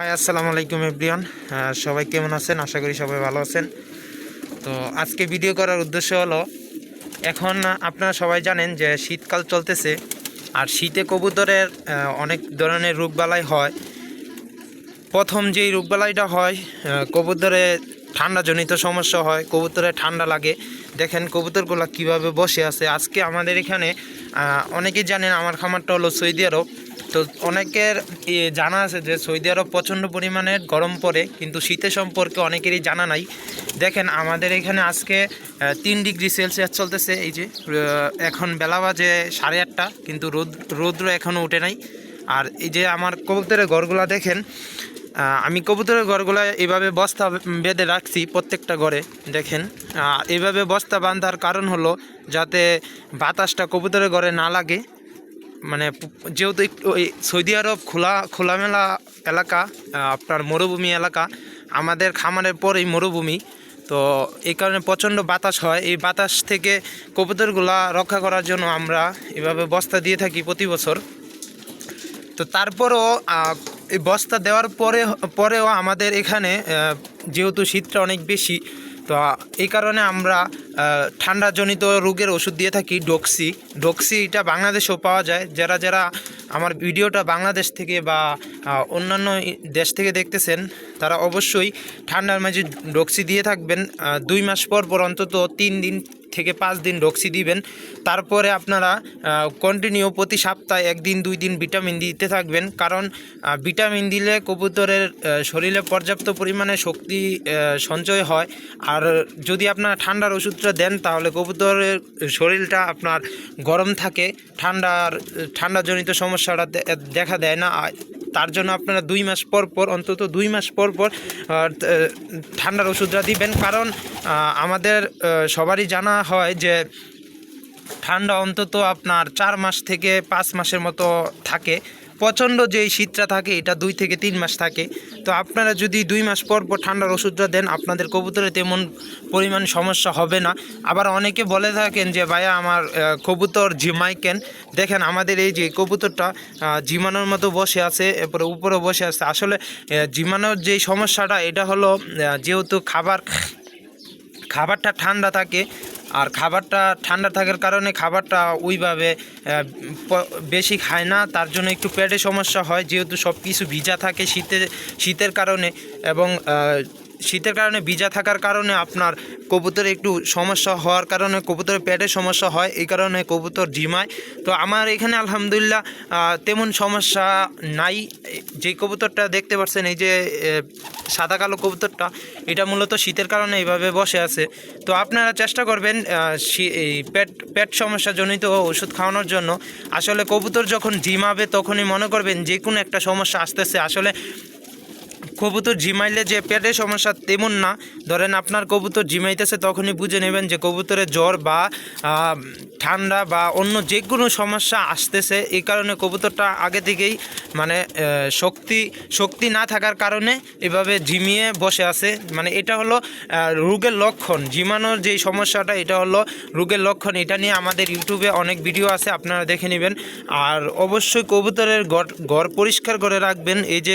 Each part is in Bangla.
হাই, আসসালামু আলাইকুম, এভরিওয়ান। সবাই কেমন আছেন? আশা করি সবাই ভালো আছেন। তো আজকে ভিডিও করার উদ্দেশ্য হলো, এখন আপনারা সবাই জানেন যে শীতকাল চলতেছে, আর শীতে কবুতরের অনেক ধরনের রোগবালাই হয়। প্রথম যেই রোগবালাইটা হয় কবুতরে ঠান্ডাজনিত সমস্যা হয়, কবুতরে ঠান্ডা লাগে। দেখেন কবুতরগুলো কীভাবে বসে আছে। আজকে আমাদের এখানে অনেকেই জানেন, আমার খামারটা হলো সৌদি আরব। তো অনেকের জানা আছে যে সৌদি আরব প্রচণ্ড পরিমাণে গরম পড়ে কিন্তু শীতের সম্পর্কে অনেকেরই জানা নাই। দেখেন আমাদের এখানে আজকে তিন ডিগ্রি সেলসিয়াস চলতেছে। এই যে এখন বেলা বাজে সাড়ে আটটা কিন্তু রোদ রৌদ্র এখনও উঠে নাই। আর এই যে আমার কবুতরের ঘরগুলা দেখেন আমি কবুতরের ঘরগুলো এইভাবে বস্তা বেঁধে রাখছি প্রত্যেকটা ঘরে দেখেন। আহ, এইভাবে বস্তা বাঁধার কারণ হলো যাতে বাতাসটা কবুতরের ঘরে না লাগে। মানে যেহেতু ওই সৌদি আরব খোলা, খোলামেলা এলাকা আপনার মরুভূমি এলাকা, আমাদের খামারের পরেই মরুভূমি। তো এই কারণে প্রচণ্ড বাতাস হয়। এই বাতাস থেকে কবুতরগুলা রক্ষা করার জন্য আমরা এভাবে বস্তা দিয়ে থাকি প্রতি বছর। তো তারপরও এই বস্তা দেওয়ার পরে, পরেও আমাদের এখানে যেহেতু শীতটা অনেক বেশি তো এই কারণে আমরা ঠান্ডাজনিত রোগের ওষুধ দিয়ে থাকি ডক্সি। ডক্সি এটা বাংলাদেশেও পাওয়া যায়। যারা যারা আমার ভিডিওটা বাংলাদেশ থেকে বা অন্যান্য দেশ থেকে দেখতেছেন, তারা অবশ্যই ঠান্ডার মাঝে ডক্সি দিয়ে থাকবেন। দুই মাস পর পর অন্তত তিন দিন থেকে পাঁচ দিন ডক্সি দিবেন। তারপরে আপনারা কন্টিনিউ প্রতি সপ্তাহে একদিন, দুই দিন ভিটামিন দিতে থাকবেন। কারণ ভিটামিন দিলে কবুতরের শরীরে পর্যাপ্ত পরিমাণে শক্তি সঞ্চয় হয়। আর যদি আপনারা ঠান্ডার ওষুধটা দেন, তাহলে কবুতরের শরীরটা আপনার গরম থাকে। ঠান্ডার, ঠান্ডাজনিত সমস্যাটা দেখা দেয় না। তার জন্য আপনারা দুই মাস পর পর, অন্তত দুই মাস পর পর ঠান্ডার ওষুধটা দিবেন। কারণ আমাদের সবারই জানা হয় যে ঠান্ডা অন্তত আপনার চার মাস থেকে পাঁচ মাসের মতো থাকে। প্রচণ্ড যেই শীতটা থাকে এটা দুই থেকে তিন মাস থাকে। তো আপনারা যদি দুই মাস পর পর ঠান্ডার ওষুধটা দেন আপনাদের কবুতরে তেমন পরিমাণ সমস্যা হবে না। আবার অনেকে বলে থাকেন যে ভাইয়া আমার কবুতর ঝিমাই কেন দেখেন আমাদের এই যে কবুতরটা আহ, ঝিমানোর মতো বসে আছে এরপরে উপরে বসে আছে। আসলে আহ, ঝিমানোর যেই সমস্যাটা এটা হলো যেহেতু খাবার খাবারটা ঠান্ডা থাকে আর খাবারটা ঠান্ডা থাকার কারণে খাবারটা ওইভাবে বেশি খায় না, তার জন্য একটু পেটে সমস্যা হয়, যেহেতু সব কিছু ভিজা থাকে শীতে, শীতের কারণে এবং শীতের কারণে ভিজা থাকার কারণে আপনার কবুতরে একটু সমস্যা হওয়ার কারণে কবুতরের পেটে সমস্যা হয়, এই কারণে কবুতর ঝিমায় তো আমার এখানে আলহামদুলিল্লাহ তেমন সমস্যা নাই। যে কবুতরটা দেখতে পাচ্ছেন, এই যে সাদা কালো কবুতরটা, এটা মূলত শীতের কারণে এইভাবে বসে আছে। তো আপনারা চেষ্টা করবেন এই পেট পেট সমস্যাজনিত ওষুধ খাওয়ানোর জন্য। আসলে কবুতর যখন ঝিমাবে তখনই মনে করবেন যে কোনো একটা সমস্যা আসতেছে। আসলে কবুতর ঝিমাইলে যে পেটের সমস্যা তেমন না। ধরেন আপনার কবুতর ঝিমাইতেছে তখনই বুঝে নেবেন যে কবুতরের জ্বর বা ঠান্ডা বা অন্য যে কোনো সমস্যা আসতেছে। এই কারণে কবুতরটা আগে থেকেই মানে শক্তি শক্তি না থাকার কারণে এভাবে ঝিমিয়ে বসে আছে। মানে এটা হলো রোগের লক্ষণ। ঝিমানোর যেই সমস্যাটা, এটা হলো রোগের লক্ষণ। এটা নিয়ে আমাদের ইউটিউবে অনেক ভিডিও আছে, আপনারা দেখে নেবেন। আর অবশ্যই কবুতরের ঘর ঘর পরিষ্কার করে রাখবেন। এই যে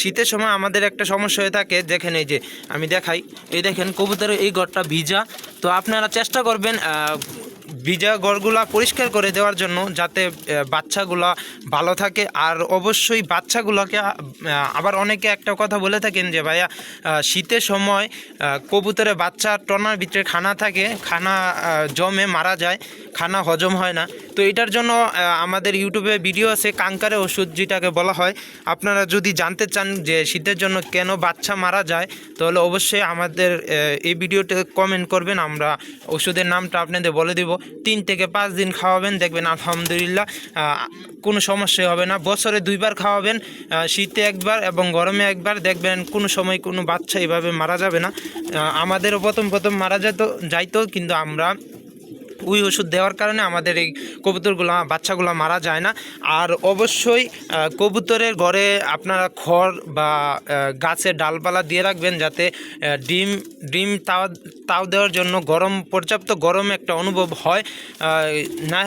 শীতের সময় আমাদের একটা সমস্যা হয়ে থাকে। দেখেন এই যে, আমি দেখাই। এই দেখেন, কবুতরের এই ঘরটা ভিজা। তো আপনারা চেষ্টা করবেন ভিজা ঘরগুলা পরিষ্কার করে দেওয়ার জন্য যাতে বাচ্চাগুলা ভালো থাকে। আর অবশ্যই বাচ্চাগুলোকে আবার অনেকে একটা কথা বলে থাকেন যে, ভাইয়া শীতের সময় কবুতরের বাচ্চা টনার ভিতরে খানা থাকে, খানা জমে মারা যায়, খানা হজম হয় না। তো এটার জন্য আমাদের ইউটিউবে ভিডিও আছে, কাঙ্কারে ওষুধ যেটাকে বলা হয়। আপনারা যদি জানতে চান যে, শীতের জন্য কেন বাচ্চা মারা যায়, তাহলে অবশ্যই আমাদের এই ভিডিওতে কমেন্ট করবেন। আমরা ওষুধের নামটা আপনাদের বলে দেব। তিন থেকে পাঁচ দিন খাওয়াবেন, দেখবেন আলহামদুলিল্লাহ কোনো সমস্যা হবে না। বছরে দুইবার খাওয়াবেন শীতে একবার এবং গরমে একবার, দেখবেন কোনো সময় কোনো বাচ্চা এভাবে মারা যাবে না। আমাদেরও প্রথম প্রথম মারা যেত, যাইতো, কিন্তু আমরা ওই ওষুধ দেওয়ার কারণে আমাদের এই কবুতরগুলো, বাচ্চাগুলো মারা যায় না। আর অবশ্যই কবুতরের ঘরে আপনারা খড় বা গাছের ডালপালা দিয়ে রাখবেন যাতে ডিম ডিম তাও তাও দেওয়ার জন্য গরম, পর্যাপ্ত গরম একটা অনুভব হয়। না,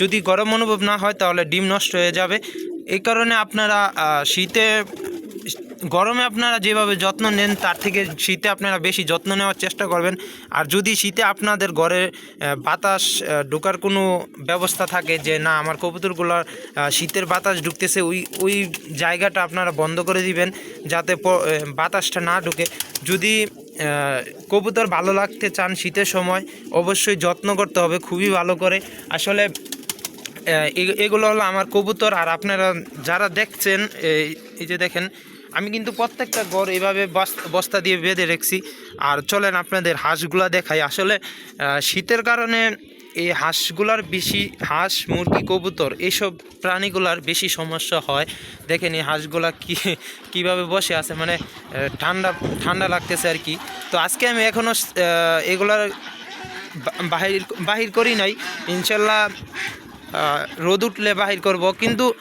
যদি গরম অনুভব না হয় তাহলে ডিম নষ্ট হয়ে যাবে। এই কারণে আপনারা শীতে গরমে আপনারা যেভাবে যত্ন নেন, তার থেকে শীতে আপনারা বেশি যত্ন নেওয়ার চেষ্টা করবেন। আর যদি শীতে আপনাদের ঘরে বাতাস ঢোকার কোনো ব্যবস্থা থাকে যে, না, আমার কবুতরগুলোর শীতের বাতাস ঢুকতেছে, ওই ওই জায়গাটা আপনারা বন্ধ করে দিবেন, যাতে বাতাসটা না ঢুকে। যদি কবুতর ভালো লাগতে চান শীতের সময়, অবশ্যই যত্ন করতে হবে, খুবই ভালো করে। আসলে এগুলো হলো আমার কবুতর, আর আপনারা যারা দেখছেন এই যে দেখেন আমি কিন্তু প্রত্যেকটা গড় এভাবে বস্তা- দিয়ে বেঁধে রেখেছি। আর চলেন আপনাদের হাঁসগুলা দেখাই। আসলে শীতের কারণে এই হাঁসগুলার বেশি হাঁস, মুরগি, কবুতর এইসব প্রাণীগুলার বেশি সমস্যা হয়। দেখেন এই হাঁসগুলা কি, কীভাবে বসে আছে মানে ঠান্ডা ঠান্ডা লাগতেছে আর কি। তো আজকে আমি এখনও এগুলার বাহির বাহির করি নাই। ইনশাল্লাহ রোদ উঠলে বাহির করব। কিন্তু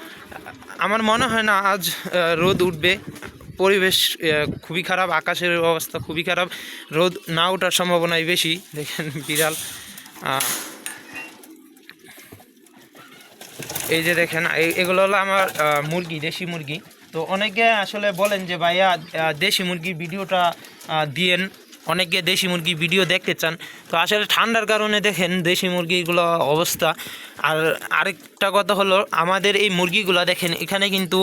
আমার মনে হয় না আজ রোদ উঠবে। পরিবেশ খুবই খারাপ, আকাশের অবস্থা খুবই খারাপ। রোদ না ওঠার সম্ভাবনাই বেশি, দেখেন বিড়াল। এই যে দেখেন এগুলো হলো আমার মুরগি, দেশি মুরগি। তো অনেকে আসলে বলেন যে, ভাইয়া দেশি মুরগির ভিডিওটা দিয়েন। অনেকে দেশি মুরগি ভিডিও দেখতে চান। তো আসলে ঠান্ডার কারণে দেখেন দেশি মুরগিগুলো অবস্থা। আর আরেকটা কথা হলো, আমাদের এই মুরগিগুলো দেখেন, এখানে কিন্তু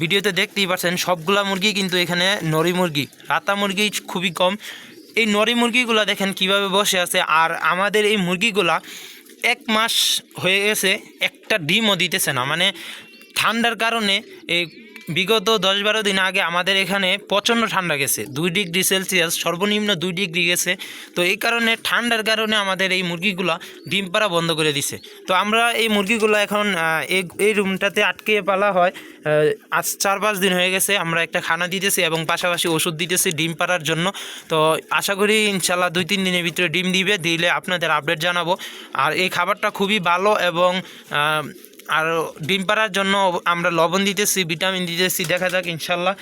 ভিডিওতে দেখতেই পাচ্ছেন, সবগুলা মুরগি কিন্তু এখানে নরি মুরগি, রাতা মুরগি খুবই কম। এই নরি মুরগিগুলো দেখেন কীভাবে বসে আছে, আর আমাদের এই মুরগিগুলা এক মাস হয়ে গেছে, একটা ডিমও দিতেছে না। মানে ঠান্ডার কারণে এই বিগত দশ বারো দিন আগে আমাদের এখানে প্রচণ্ড ঠান্ডা গেছে। দুই ডিগ্রি সেলসিয়াস, সর্বনিম্ন দুই ডিগ্রি গেছে। তো এই কারণে ঠান্ডার কারণে আমাদের এই মুরগিগুলো ডিম পাড়া বন্ধ করে দিছে। তো আমরা এই মুরগিগুলো এখন এই রুমটাতে আটকে পালা হয় আজ চার পাঁচ দিন হয়ে গেছে। আমরা একটা খানা দিতেছি এবং পাশাপাশি ওষুধ দিতেছি ডিম পাড়ার জন্য। তো আশা করি ইনশাল্লাহ দুই তিন দিনের ভিতরে ডিম দিবে, দিলে আপনাদের আপডেট জানাব। আর এই খাবারটা খুবই ভালো এবং আর ডিম পাড়ার জন্য আমরা লবণ দিতেছি, ভিটামিন দিতেছি, দেখা যাক ইনশাল্লাহ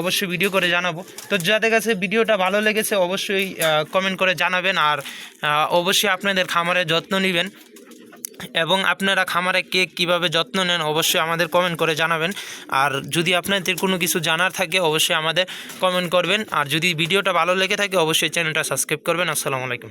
অবশ্যই ভিডিও করে জানাব। তো যাদের কাছে ভিডিওটা ভালো লেগেছে অবশ্যই কমেন্ট করে জানাবেন আর অবশ্যই আপনাদের খামারের যত্ন নেবেন। এবং আপনারা খামারে কে কীভাবে যত্ন নেন অবশ্যই আমাদের কমেন্ট করে জানাবেন। আর যদি আপনাদের কোনো কিছু জানার থাকে অবশ্যই আমাদের কমেন্ট করবেন। আর যদি ভিডিওটা ভালো লেগে থাকে অবশ্যই চ্যানেলটা সাবস্ক্রাইব করবেন। আসসালামু আলাইকুম।